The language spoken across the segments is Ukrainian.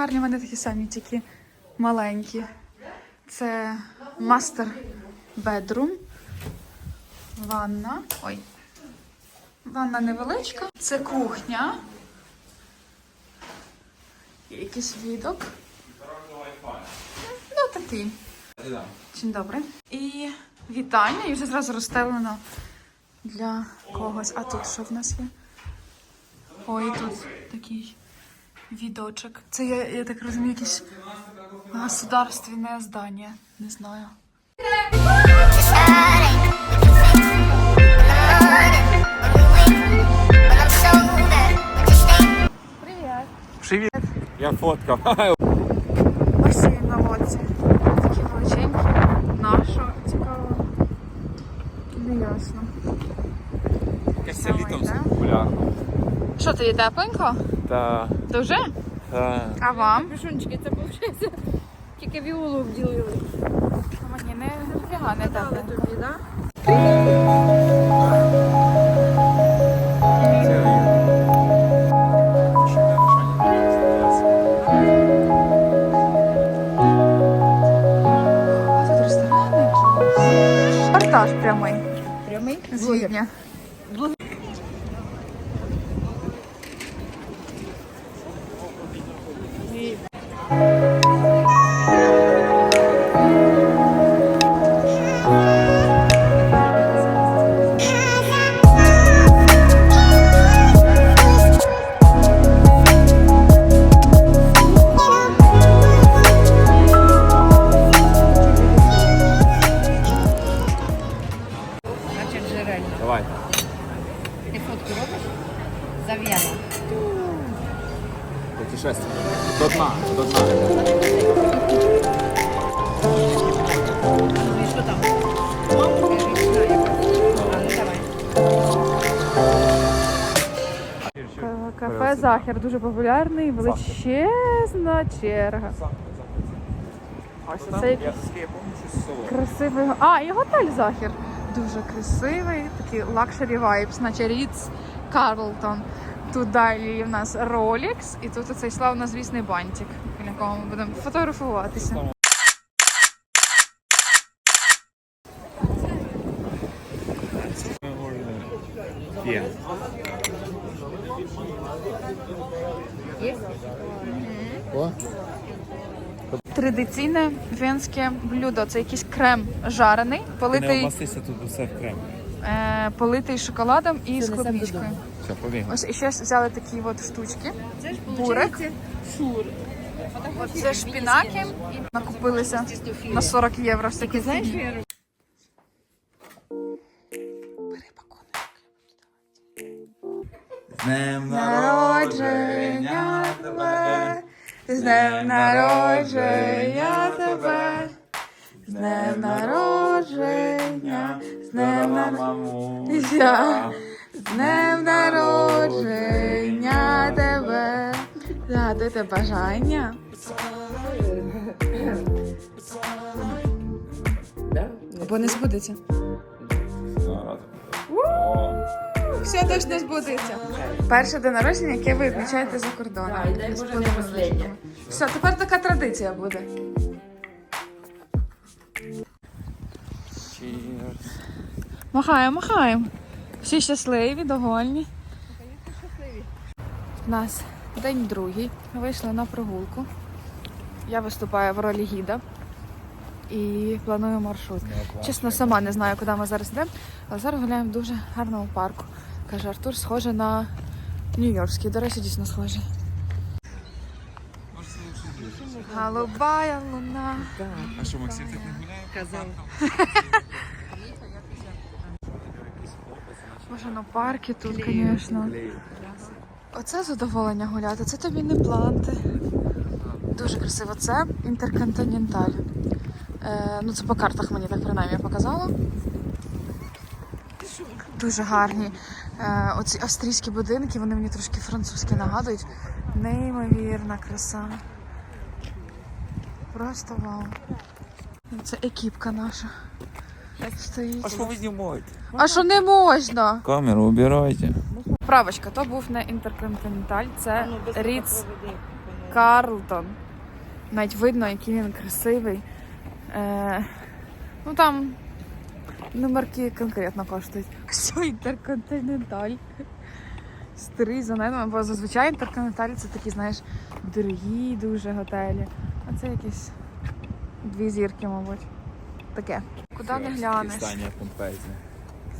гарні в мене такі самі, тільки маленькі. Це мастер бедрум. Ванна. Ой. Ванна невеличка. Це кухня. Якийсь відок. Ну, такий. Dzień dobry. І вітання, і вже зразу розстелено для когось. А тут що в нас є? Ой, тут такий відочок. Це я, я так розумію, якесь государственне здання. Не знаю. Привіт. Привіт. Я фоткав. Басейн на лодці. Такі величенькі. Нашого цікаво. Не ясно. Якесь літом популярно. Що тобі тепленько? Та, Дуже? та. А вам? Пішунчики, це виходить. Тільки віолу вділили. Мені не нафіга не Дали тобі, так? А. Репортаж прямий. Прямий? З Відня. Кафе Захір дуже популярний, величезна черга. Ось це якийсь щось село. красивий. А, і готель Захір. Дуже красивий, такий лакшері вайбс, наче Ріц Карлтон. Тут далі в нас Rolex, і тут оцей славнозвісний бантик, біля якого ми будемо фотографуватися. Є. Є? Традиційне венське блюдо це якийсь крем жарений, не политий, обмастися тут усе в крем. е, политий шоколадом і з клубничкою. Все, побігли. Ось і ще взяли такі от штучки. Це ж Бурик. виходить шур. От це шпінаки. Накупилися на 40 євро всякі Ти фігні. Днем Народження тебе, з днем народження тебе, з днем народження, з днем народження, з днем народження тебе. Загадуйте бажання. Бо не збудеться. Все точно збудеться. Перше день народження, яке ви відмічаєте за кордоном. Так, і дай Боже, не останнє. Все, тепер така традиція буде. Махаємо, махаємо. Всі щасливі, довольні. У нас день другий. Ми вийшли на прогулку. Я виступаю в ролі гіда і планую маршрут. Чесно, сама не знаю, куди ми зараз йдемо, але зараз гуляємо в дуже гарному парку. Каже Артур, схоже на Нью-Йоркський. До речі, дійсно схоже. Голубая луна. А що, Максим так не гуляє? Казав. Боже, ну парки тут, звісно. Оце задоволення гуляти, це тобі не планти. Дуже красиво. Це інтерконтиненталь. Е, ну, це по картах мені так принаймні показало. Дуже гарні. Е, оці австрійські будинки, вони мені трошки французькі нагадують. Неймовірна краса. Просто вау. Це екіпка наша. Стоїть. А що ви знімаєте? А що не можна? Камеру убирайте. Поправочка, то був не інтерконтиненталь, це Ріц. Карлтон. Навіть видно, який він красивий. Е, ну там номерки конкретно коштують. Все, інтерконтиненталь. Старий за ними, бо зазвичай інтерконтиненталь це такі, знаєш, дорогі дуже готелі. А це якісь дві зірки, мабуть. Таке. Куди не глянеш? Стання помпезне.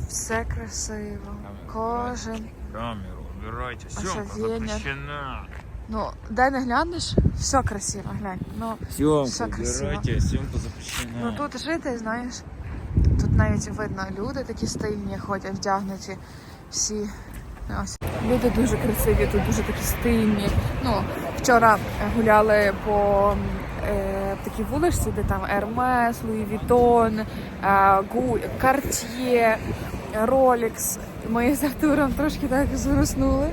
Все красиво. Кожен. Камеру, убирайте, съемка Офигенно. запрещена. Ну, де не глянеш, все красиво, глянь. Ну, Съемку Все красиво. убирайте, съемка запрещена. Ну тут жити, знаєш, тут навіть видно люди такі стильні ходять, вдягнуті всі. Ось. Люди дуже красиві, тут дуже такі стильні. Ну, вчора гуляли по е, такій вуличці, де там Ермес, Луї Вітон, е, Гу, Карт'є, Ролікс. Ми з Артуром трошки так зроснули.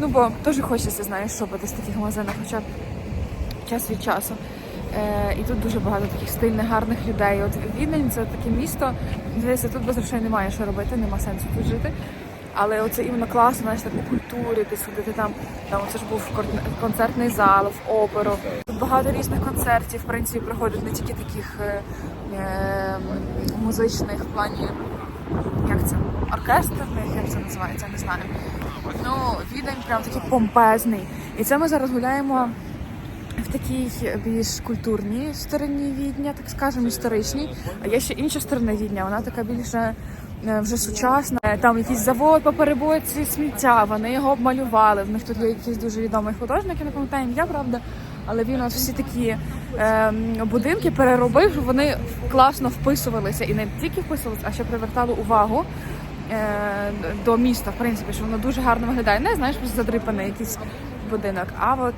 Ну, бо теж хочеться, знаєш, шопити з таких магазинах, хоча час від часу. Е, і тут дуже багато таких стильних, гарних людей. От Відень це таке місто. Здається, тут без грошей немає що робити, нема сенсу тут жити. Але оце іменно класно, знаєш, так у культурі, ти сходити там, там це ж був концертний зал, в оперу. Тут багато різних концертів, в принципі, проходить не тільки таких е, е, музичних в плані, як це, оркестрних, як це називається, не знаю. Ну, відень прям такий помпезний. І це ми зараз гуляємо в такій більш культурній стороні відня, так скажемо, історичній. А є ще інша сторона відня, вона така більше е, вже сучасна. Там якийсь завод по переборці сміття, вони його обмалювали. В них тут є якийсь дуже відомий художник, я не пам'ятаю ім'я, правда. Але він от всі такі е, будинки переробив, вони класно вписувалися і не тільки вписувалися, а ще привертали увагу е, до міста, в принципі, що воно дуже гарно виглядає. Не знаєш, просто задрипаний якийсь будинок. А от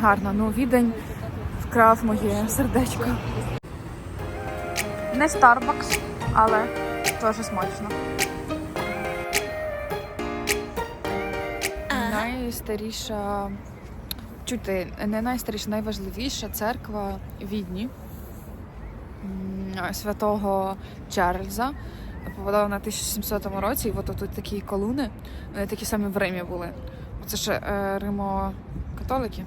гарно, ну відень вкрав моє сердечко. Не Starbucks, але теж смачно. Найстаріша, чути, не найстаріша, найважливіша церква Відні святого Чарльза. Побудована в 1700 році, і от тут такі колуни, вони такі самі в Римі були. Це ж е, Римо-католики.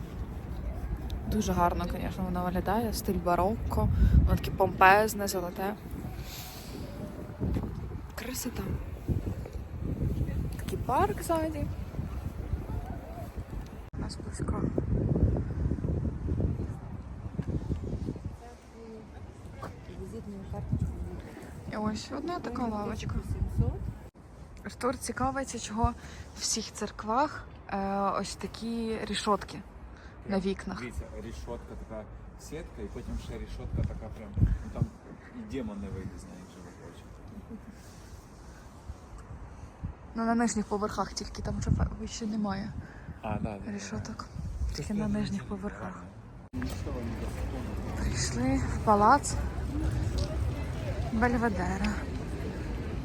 Дуже гарно, звісно, воно виглядає. Стиль барокко, воно таке помпезне, золоте. Красота. Такий парк ззаді. У нас близько. І ось одна така лавочка. Артур цікавиться, чого в всіх церквах е, ось такі рішотки на вікнах. Дивіться, рішотка така сітка, і потім ще рішотка така прям. Ну там і демон не вийде з неї, якщо ви хочете. Ну, на нижніх поверхах тільки там вже вище немає А, да, да. рішоток. Тільки на нижніх поверхах. Прийшли в палац Бельведера.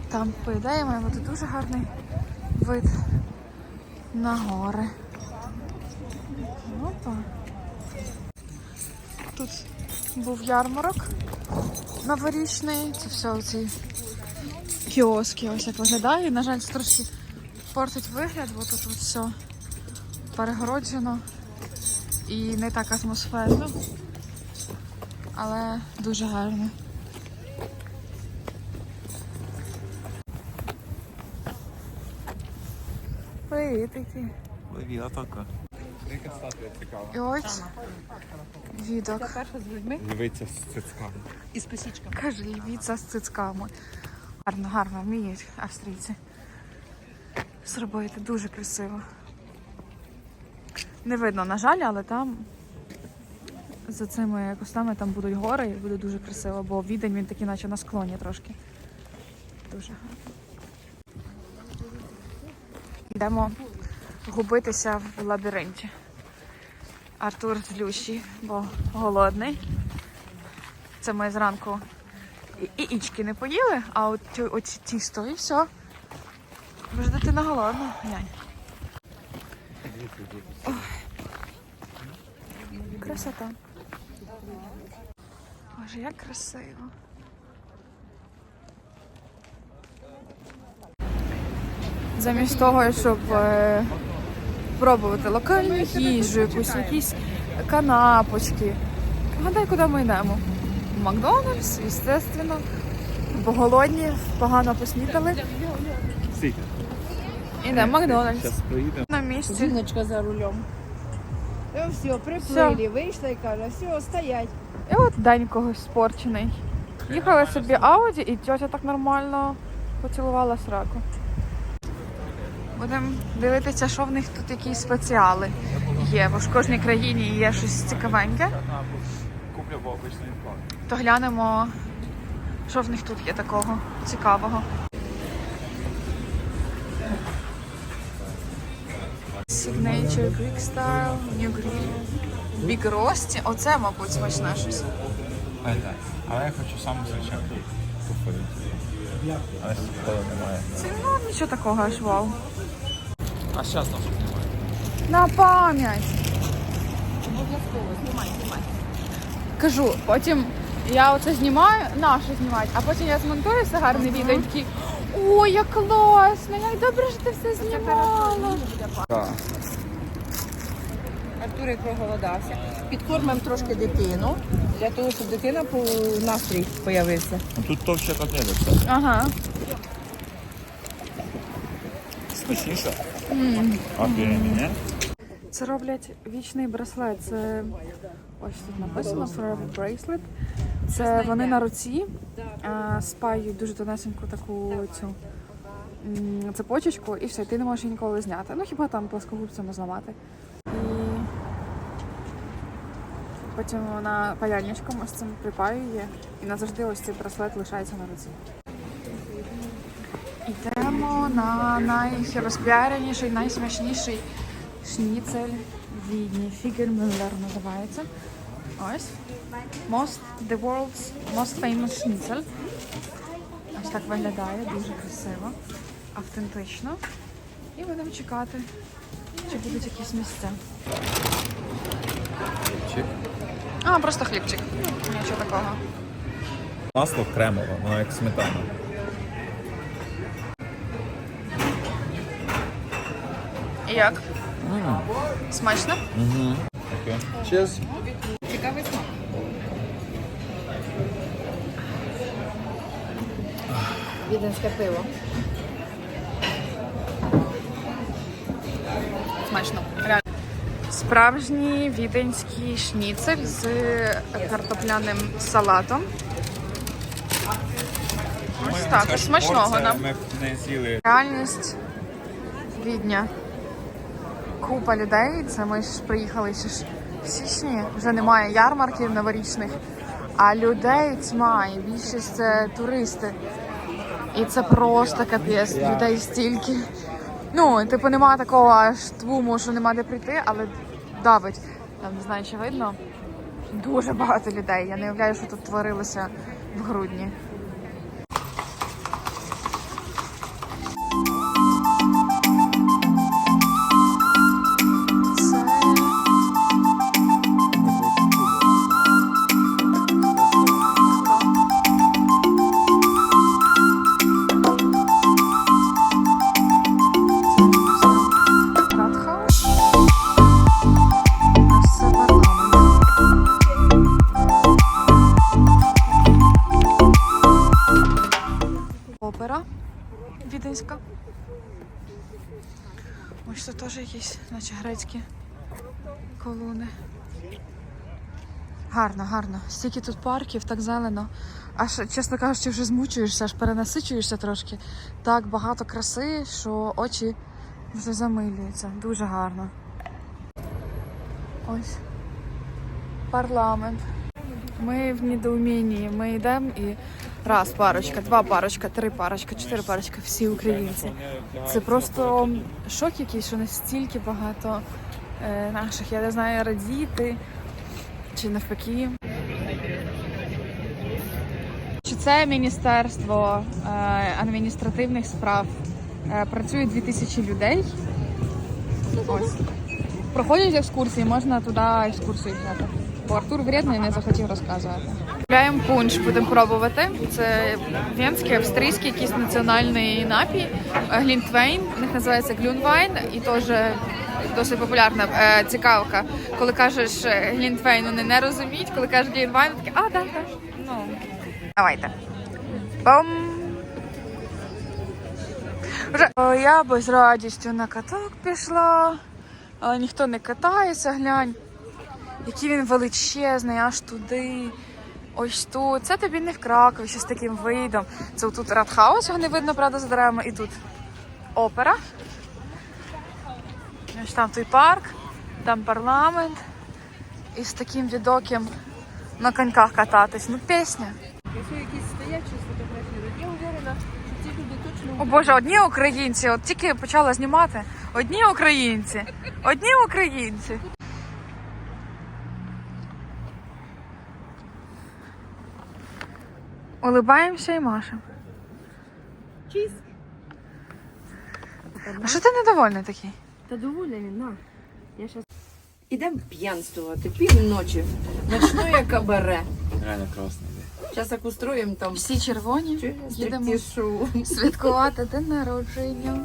Там, по ідеї, має бути дуже гарний вид на гори. Опа. Тут був ярмарок новорічний. Це все оці кіоски ось як виглядає. На жаль, трошки портить вигляд, бо тут от все перегороджено і не так атмосферно. Але дуже гарно. Привіт, які. Левіла така. І ось відок. Перша з цицьками. і з косічками. Каже, львіця з цицьками. Гарно, гарно, вміють австрійці. Зробити дуже красиво. Не видно, на жаль, але там за цими кустами там будуть гори і буде дуже красиво, бо відень він такий, наче на склоні трошки. Дуже гарно. Йдемо губитися в лабіринті. Артур з Люші, бо голодний. Це ми зранку і, ічки не поїли, а от оці тісто і все. Бо дитина голодна. Ой. Красота. Боже, як красиво. замість того, щоб е, пробувати локальну їжу, якусь якісь канапочки. Гадай, куди ми йдемо? В Макдональдс, звісно. Бо голодні, погано поснідали. В Макдональдс. На місці. Жіночка за рулем. І все, приплили, вийшла і каже, все, стоять. І от день когось спорчений. Їхали собі Ауді, і тьотя так нормально поцілувала сраку. Будемо дивитися, що в них тут якісь спеціали є, бо в кожній країні є щось цікавеньке. То глянемо, що в них тут є такого цікавого. Signature Greek Style, New Grill. Big Rosti. Оце, мабуть, смачне щось. Але я хочу сам звичайно купити. Але такого немає. Це ну нічого такого аж вау. А зараз нас немає. На пам'ять. Обов'язково, знімай, знімай. Кажу, потім я оце знімаю, наше знімати, а потім я змонтую все гарне відео і такі. Ой, як класно, як добре, що ти все знімала. Артурик проголодався. Підкормимо трошки дитину, для того, щоб дитина по настрій появився. Ну, Тут товще котлети, кстати. Ага. Смачніше? Офігенно, ні? Це роблять вічний браслет. Це ось тут написано Forever Bracelet. Це вони на руці а, спають дуже тонесеньку таку цю цепочечку, і все, ти не можеш її ніколи зняти. Ну хіба там плоскогубцями зламати. І потім вона паяльничком ось цим припаює, і назавжди ось цей браслет лишається на руці. Йдемо на найрозпіареніший, найсмачніший шніцель в Відні. Фігермюллер називається. Ось. Most, the world's most famous шніцель. Ось так виглядає, дуже красиво, автентично. І будемо чекати, чи будуть якісь місця. А, просто хлібчик. Нічого такого. Масло кремове, воно як сметана. І як? Смачно? Угу. Окей. Cheers. Цікавий смак. Віденське пиво. Смачно. Справжній віденський шніцель з картопляним салатом. Ось так, смачного нам. Реальність Відня. Купа людей. Це ми ж приїхали ще ж в січні. Вже немає ярмарків новорічних, а людей тьма, і більшість це туристи. І це просто капець. Людей стільки. Ну, типу, немає такого аж твуму, що нема де прийти, але давить. Там не знаю, чи видно. Дуже багато людей. Я не уявляю, що тут творилося в грудні. Віденська. Ось тут теж якісь, наче грецькі колони. Гарно, гарно. Стільки тут парків, так зелено. Аж, чесно кажучи, вже змучуєшся, аж перенасичуєшся трошки. Так багато краси, що очі вже замилюються. Дуже гарно. Ось. Парламент. Ми в недоумінні. Ми йдемо і раз парочка, два парочка, три парочка, чотири парочка, всі українці. Це просто шок якийсь, що настільки багато е, наших, я не знаю, радіти чи навпаки. Чи це міністерство е, адміністративних справ? Е, працює 2000 людей. Ось. Проходять екскурсії, можна туди екскурсію взяти. Бо Артур вредний не захотів розказувати. Купляємо пунш, будемо пробувати. Це венський, австрійський, якийсь національний напій. Е, Глінтвейн, у них називається Глюнвайн, і теж досить популярна е, цікавка. Коли кажеш е, Глінтвейн, вони не розуміють, коли кажеш Глінвайн, вони такі, а, так, так. Ну, давайте. Бам! Вже я би з радістю на каток пішла, але ніхто не катається, глянь. Який він величезний, аж туди. Ось тут. Це тобі не в Кракові, ще з таким видом. Це тут Радхаус, його не видно, правда, за деревами. І тут опера. Ось там той парк, там парламент. І з таким відоком на коньках кататись. Ну, пісня. Якщо якісь стоять, щось я уверена, що ці люди точно О Боже, одні українці, от тільки почала знімати. Одні українці. Одні українці. Улибаємося і машемо. Чіз. А що ти недовольний такий? Та довольна він, на. Я щас... Ідемо п'янствувати, півночі. Ночне кабаре. Реально класно. Зараз як устроїмо там Всі червоні. Їдемо стриптіз-шоу. святкувати день народження.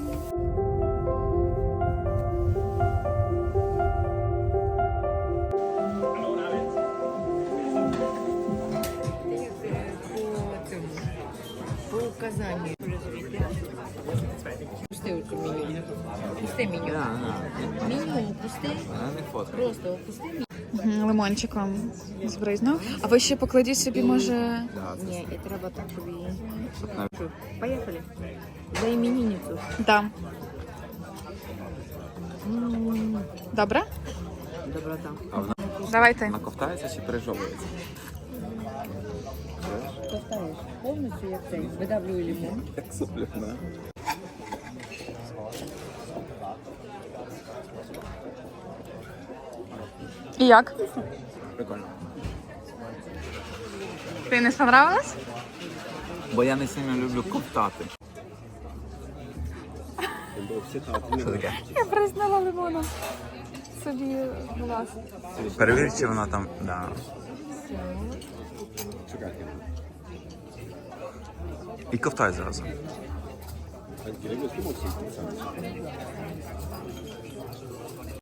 Пусти меню. Меню пусти. Вона не фото. Просто опусти меню. Лимончиком збризнув. А ви ще покладіть собі, може. Ні, і треба так, щоб її. Поїхали. За іменинницю. Да. Добре? Доброта. А Давайте. вона ковтається чи пережовується? Поставиш повністю як цей. Видавлюю лимон. Як сопляна. І як? Прикольно. Тобі не сподобалось? Бо я не сильно люблю ковтати. Що таке? Я признала лимоном. Собі глаз. Перевір, чи вона там. Да. І ковтай зразу.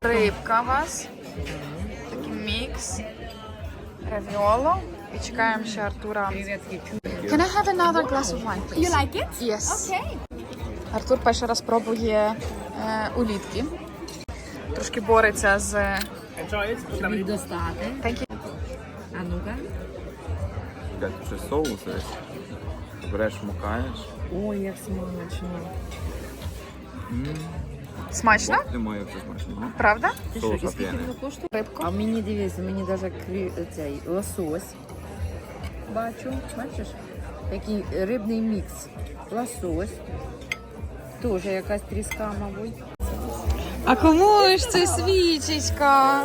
Рибка у вас. Мікс. Равіоло. І чекаємо ще Артура. Can I have another glass of wine, please? You like it? Yes. Okay. Артур перший раз пробує е, улітки. Трошки бореться з Щоб їх достати. Thank you. А ну-ка. Як ще соус ось. Береш, мукаєш. Ой, як смачно. Смачно? Ти моє смачно. Правда? Ти Соус що, і скільки коштує? Рибку. А мені дивися, мені навіть цей лосось. Бачу, бачиш? Такий рибний мікс. Лосось. Теж якась тріска, мабуть. А кому ж це свічечка?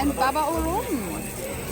And Baba Orum.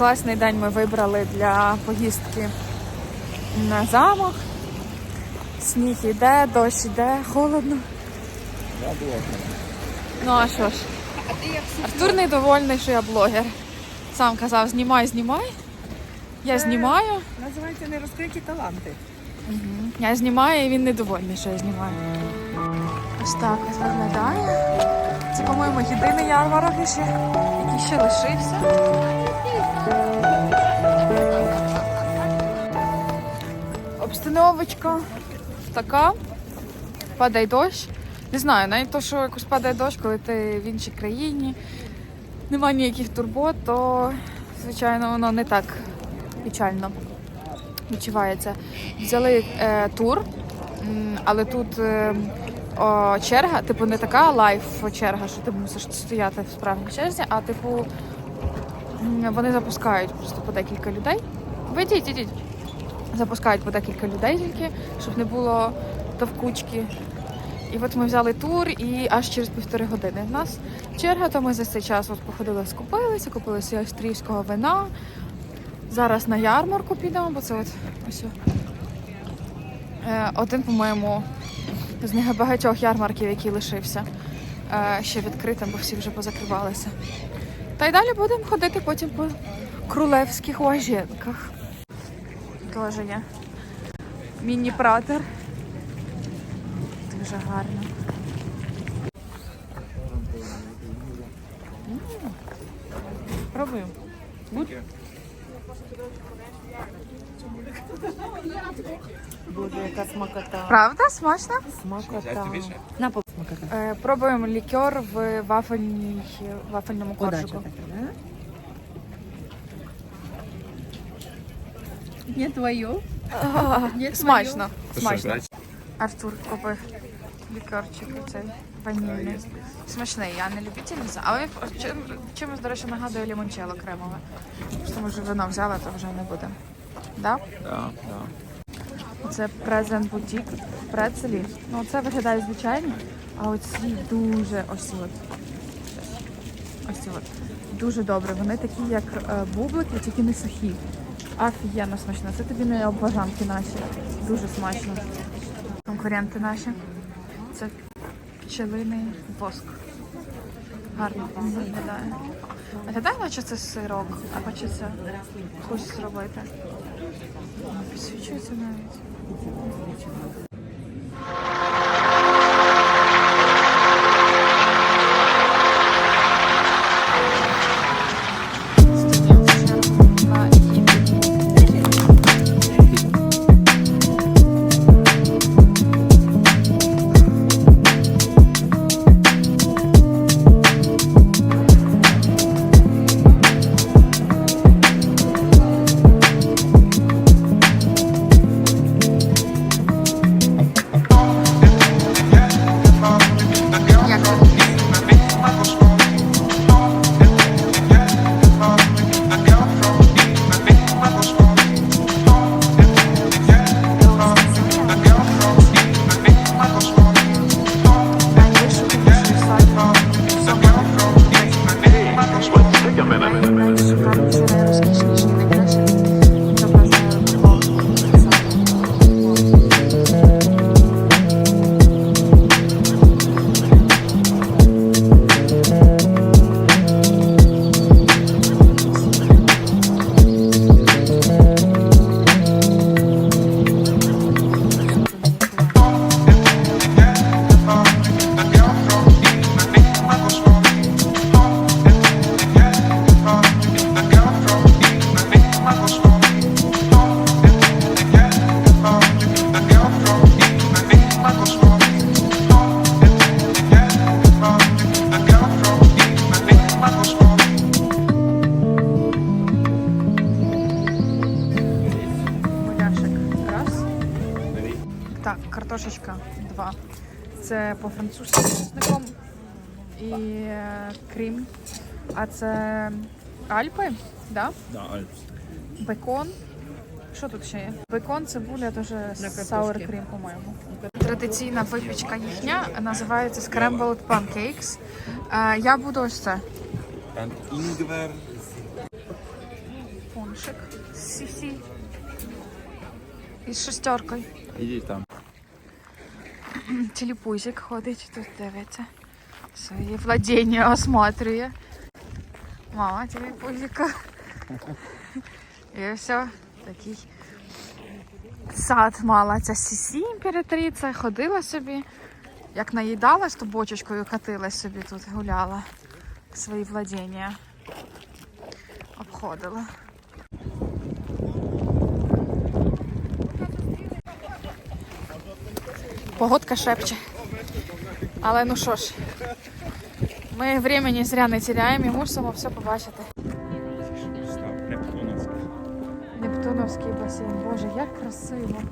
Класний день ми вибрали для поїздки на замок. Сніг іде, дощ іде, холодно. Я блогер. Ну а що ж? Артур недовольний, що я блогер. Сам казав, знімай, знімай. Я знімаю. Називається нерозкриті таланти. Я знімаю, і він недовольний, що я знімаю. Ось так ось виглядає. Це, по-моєму, єдиний ярмарок який ще лишився. Обстановочка така. Падає дощ. Не знаю, навіть то, що якось падає дощ, коли ти в іншій країні, немає ніяких турбот, то звичайно воно не так печально відчувається. Взяли е, тур, але тут е, о, черга, типу, не така лайф черга, що ти мусиш стояти в справній черзі, а типу вони запускають просто по декілька людей. Ви йдіть, йдіть. Запускають по декілька людей тільки, щоб не було товкучки. І от ми взяли тур і аж через півтори години в нас черга, то ми за цей час от походили, скупилися, купили австрійського вина. Зараз на ярмарку підемо, бо це от ось. Е, Один, по-моєму, з небагатьох ярмарків, який лишився е, ще відкритим, бо всі вже позакривалися. Та й далі будемо ходити потім по крулевських ложенках. Теж є. Міні-пратер. Дуже гарно. М. Пробуємо. Боже, яка смакота. Правда? Смачно? Смакота. На пол смакота. Е, пробуємо лікер в вафельній, вафельному Удача коржику. така, да? Не твою. Смачно. Смачно. Артур купив лікерчик цей ванільний. Смачний, я не любитель, не знаю. але чим, чимось, до речі, нагадує лімончелло кремове. Просто ми вже вино взяли, то вже не будемо. Да? Да, да. Це презент бутік в прецелі. Ну це виглядає звичайно, а оці дуже ось от. Ось от. Дуже добре. Вони такі, як е, бублики, тільки не сухі. Офігенно смачно. Це тобі не обважанки наші. Дуже смачно. Конкуренти наші. Це пчелиний воск. Гарно виглядає. А ти дай наче це сирок, чи це хочуть зробити. Підсвічується навіть. Це Альпи, да? Да, Альпс. Бекон. Що тут ще є? Бекон, цибуля, теж картошці. sour cream, по-моєму. Традиційна випічка їхня називається Scrambled Pancakes. Е, я буду ось це. Інгвер. Пончик. Сі-сі. Із шестеркою. Ідіть там. Телепузик ходить, тут дивиться. Свої владіння осматрює. Мама телепузика. І все, такий сад мала ця сісі імператриця, ходила собі. Як наїдалась, то бочечкою катилась собі тут, гуляла. Свої владіння. Обходила. Погодка шепче. Але ну що ж, ми времени зря не теряємо і мусимо все побачити. Нептуновський. Нептуновський басейн. Боже, як красиво.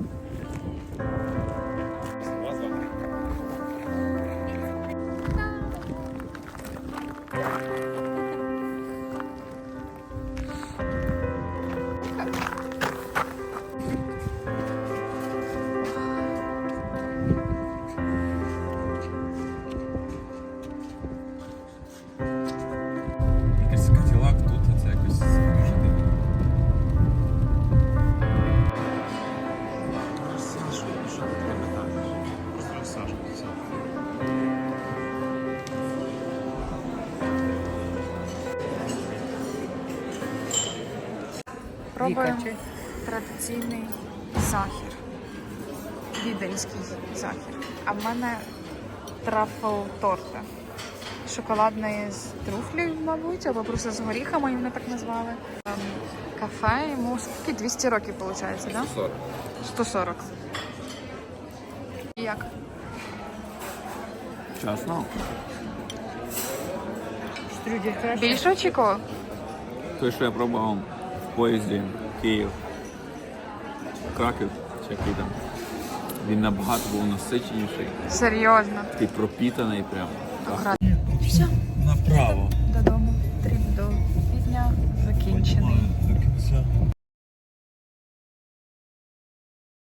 Пробуємо традиційний захір. Віденський захір. А в мене трафл торта. Шоколадний з труфлів, мабуть, або просто з горіхами, вони так назвали. Ем, Кафе йому скільки 200 років, виходить, так? Да? 40. 140. І Як? Краще. Більше очікував? Той, що я пробував в поїзді Київ, Краків, чи який там. Він набагато був насиченіший, Серйозно. Ти пропітаний прямо. Все, Направо. додому. Тріп до півдня закінчений.